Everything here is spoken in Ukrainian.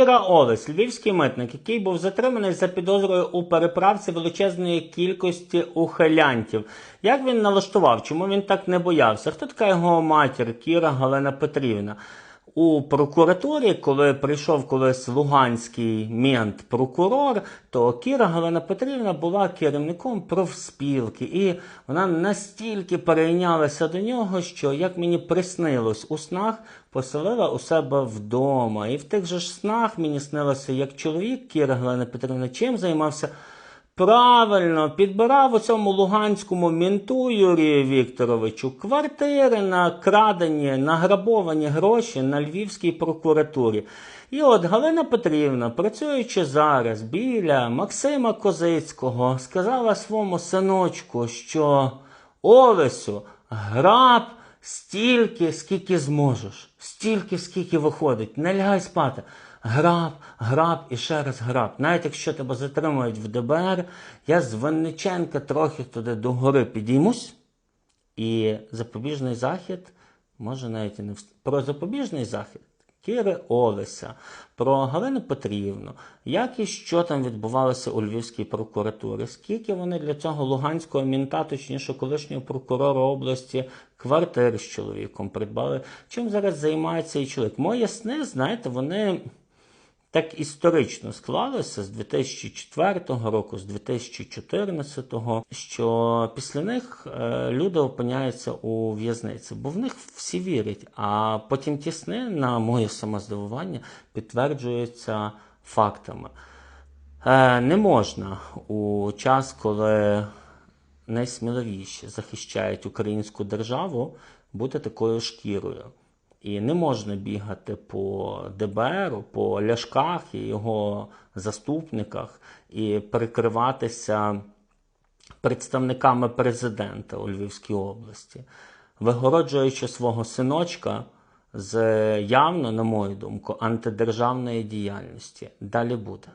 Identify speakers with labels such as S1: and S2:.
S1: Кіра Олес, львівський митник, який був затриманий за підозрою у переправці величезної кількості ухилянтів. Як він налаштував? Чому він так не боявся? Хто така його матір Кіра Галина Петрівна? У прокуратурі, коли прийшов колись луганський мент прокурор, то Кіра Галина Петрівна була керівником профспілки, і вона настільки перейнялася до нього, що як мені приснилось у снах, поселила у себе вдома. І в тих же ж снах мені снилося, як чоловік Кіра Галина Петрівна чим займався. Правильно, підбирав у цьому луганському мінту Юрію Вікторовичу квартири на крадені, награбовані гроші на Львівській прокуратурі. І от Галина Петрівна, працюючи зараз біля Максима Козицького, сказала своєму синочку, що Олесю, граб стільки, скільки зможеш, стільки, скільки виходить, не лягай спати. Граб, граб і ще раз граб. Навіть якщо тебе затримують в ДБР, я з Винниченка трохи туди до гори підіймусь, і запобіжний захід, може навіть і не вст... про запобіжний захід Кіри Олеся, про Галину Петрівну, як і що там відбувалося у Львівській прокуратурі, скільки вони для цього луганського мінта, точніше колишнього прокурора області, квартир з чоловіком придбали. Чим зараз займається і чоловік? Мої сни, знаєте, вони так історично склалося з 2004 року, з 2014, що після них е, люди опиняються у в'язниці, бо в них всі вірять. А потім ті сни, на моє самоздивування, підтверджуються фактами. Е, Не можна у час, коли найсміливіші захищають українську державу, бути такою шкірою. І не можна бігати по ДБР, по Ляшках і його заступниках і прикриватися представниками президента у Львівській області, вигороджуючи свого синочка з явно, на мою думку, антидержавної діяльності. Далі буде.